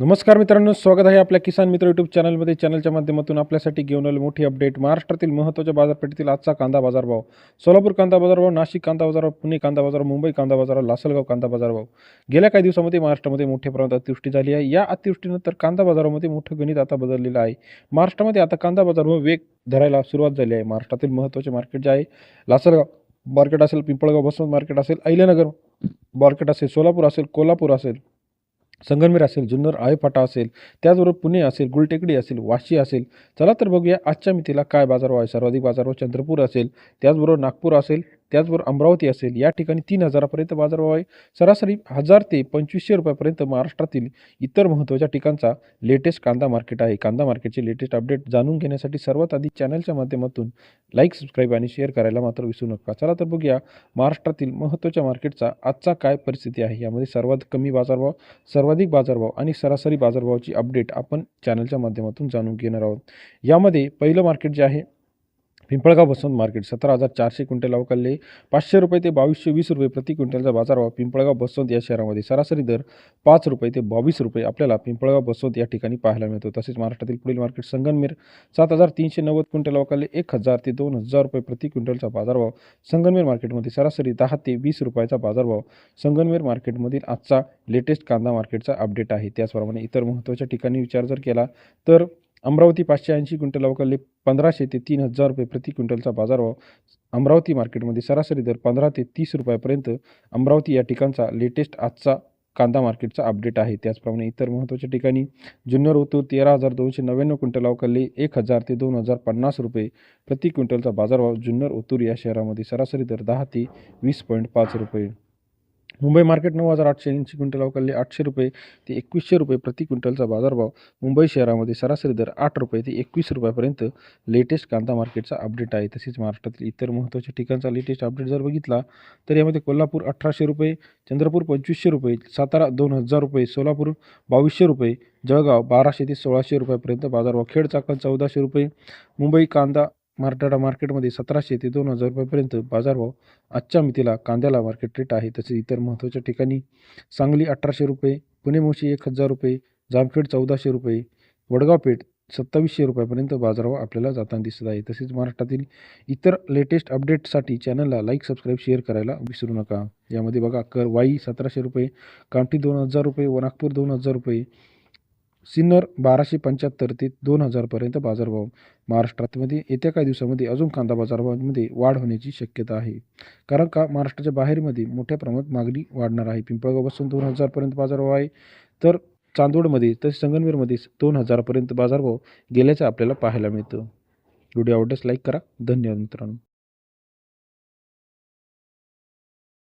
नमस्कार मित्रांनो स्वागत आहे आपल्या किसान मित्र यूट्यूब चॅनलमध्ये. चॅनलच्या माध्यमातून आपल्यासाठी घेऊन आले मोठी अपडेट. महाराष्ट्रातील महत्त्वाच्या बाजारपेठेतील आजचा कांदा बाजारभाव सोलापूर कांदा बाजारभाव नाशिक कांदा बाजारभाव पुणे कांदा बाजार मुंबई कांदा बाजारभाव लासलगाव कांदा बाजारभाव गेल्या काही दिवसामध्ये महाराष्ट्रामध्ये मोठ्या प्रमाणात अतिवृष्टी झाली आहे. या अतिवृष्टीनंतर कांदा बाजारामध्ये मोठं गणित आता बदललेलं आहे. महाराष्ट्रामध्ये आता कांदा बाजारभाव वेग धरायला सुरुवात झाली आहे. महाराष्ट्रातील महत्त्वाचे मार्केट जे आहे लासलगाव मार्केट असेल पिंपळगाव बसवंत मार्केट असेल अहिल्यानगर मार्केट असेल सोलापूर असेल कोल्हापूर असेल संगमनेर असेल जुन्नर आळेफाटा असेल त्याचबरोबर पुणे असेल गुलटेकडी असेल वाशी असेल. चला तर बघूया आजच्या मितीला काय बाजारभाव आहे सर्वाधिक बाजारभाव चंद्रपूर असेल त्याचबरोबर नागपूर असेल त्याचबरोबर अमरावती असेल या ठिकाणी तीन हजारापर्यंत बाजारभाव आहे सरासरी हजार ते पंचवीसशे रुपयापर्यंत महाराष्ट्रातील इतर महत्त्वाच्या ठिकाणचा लेटेस्ट कांदा मार्केट आहे. कांदा मार्केटचे लेटेस्ट अपडेट जाणून घेण्यासाठी सर्वात आधी चॅनलच्या माध्यमातून लाईक सबस्क्राईब आणि शेअर करायला मात्र विसरू नका. चला तर बघूया महाराष्ट्रातील महत्त्वाच्या मार्केटचा आजचा काय परिस्थिती आहे? यामध्ये सर्वात कमी बाजारभाव सर्वाधिक बाजारभाव आणि सरासरी बाजारभावाची अपडेट आपण चॅनलच्या माध्यमातून जाणून घेणार आहोत. यामध्ये पहिलं मार्केट जे आहे पिंपळगाव मार्केट सतरा हजार चारशे क्विंटल अवकालले पाचशे रुपये ते बावीसशे वीस रुपये प्रति क्विंटलचा बाजारभाव पिंपळगाव बसवंत या शहरामध्ये सरासरी दर पाच रुपये ते बावीस रुपये आपल्याला पिंपळगाव बसवंत या ठिकाणी पाहायला मिळतो. तसेच महाराष्ट्रातील पुढील मार्केट संगनमेर सात हजार तीनशे नव्वद क्विंटल अवकालले एक हजार ते दोन हजार रुपये प्रति क्विंटलचा बाजारभाव संगनमेर मार्केटमध्ये सरासरी दहा ते वीस रुपयाचा बाजारभाव संगनमेर मार्केटमधील आजचा लेटेस्ट कांदा मार्केटचा अपडेट आहे. त्याचप्रमाणे इतर महत्त्वाच्या ठिकाणी विचार जर केला तर अमरावती पाचशे ऐंशी क्विंटल अवकालले पंधराशे ते तीन हजार रुपये प्रति क्विंटलचा बाजारभाव अमरावती मार्केटमध्ये सरासरी दर पंधरा ते तीस रुपयापर्यंत अमरावती या ठिकाणचा लेटेस्ट आजचा कांदा मार्केटचा अपडेट आहे. त्याचप्रमाणे इतर महत्त्वाच्या ठिकाणी जुन्नर ओतूर तेरा हजार दोनशे नव्याण्णव क्विंटल अवकालले एक हजार ते दोन हजार पन्नास रुपये प्रति क्विंटलचा बाजारभाव जुन्नर ओतूर या शहरामध्ये सरासरी दर दहा ते वीस पॉईंट पाच रुपये मुंबई मार्केट नऊ हजार आठशे ऐंशी क्विंटल अवकालले आठशे रुपये ते एकवीसशे रुपये प्रति क्विंटलचा बाजारभाव. मुंबई शहरामध्ये सरासरी दर आठ रुपये ते एकवीस रुपयापर्यंत लेटेस्ट कांदा मार्केटचा अपडेट आहे. तसेच महाराष्ट्रातील इतर महत्त्वाच्या ठिकाणचा लेटेस्ट अपडेट जर बघितला तर यामध्ये कोल्हापूर अठराशे रुपये चंद्रपूर पंचवीसशे रुपये सातारा दोन हजार रुपये सोलापूर बावीसशे रुपये जळगाव बाराशे ते सोळाशे रुपयापर्यंत बाजारभाव. खेड चाकण चौदाशे रुपये मुंबई कांदा मार्टाडा मार्केटमध्ये सतराशे ते दोन हजार रुपयापर्यंत बाजारभाव आजच्या मितीला कांद्याला मार्केट रेट आहे. तसेच इतर महत्त्वाच्या ठिकाणी सांगली अठराशे रुपये पुणे मोशी एक हजार रुपये जामखेड चौदाशे रुपये वडगाव पेठ सत्तावीसशे रुपयापर्यंत बाजारभाव आपल्याला जाताना दिसत आहे. तसेच महाराष्ट्रातील इतर लेटेस्ट अपडेटसाठी चॅनलला लाईक सबस्क्राईब शेअर करायला विसरू नका. यामध्ये बघा कर वाई सतराशे रुपये कामठी दोन हजार रुपये व नागपूर दोन हजार रुपये सिन्नर बाराशे पंच्याहत्तर ते दोन हजारपर्यंत बाजारभाव महाराष्ट्रातमध्ये येत्या काही दिवसामध्ये अजून कांदा बाजारभावामध्ये वाढ होण्याची शक्यता आहे. कारण का? महाराष्ट्राच्या बाहेरमध्ये मोठ्या प्रमाणात मागणी वाढणार आहे. पिंपळगावपासून दोन हजारपर्यंत बाजारभाव आहे. तर चांदोडमध्ये तसेच संगमनेरमध्ये दोन हजारपर्यंत बाजारभाव गेल्याचं आपल्याला पाहायला मिळतं. व्हिडिओ आवडल्यास लाईक करा. धन्यवाद मित्रांनो.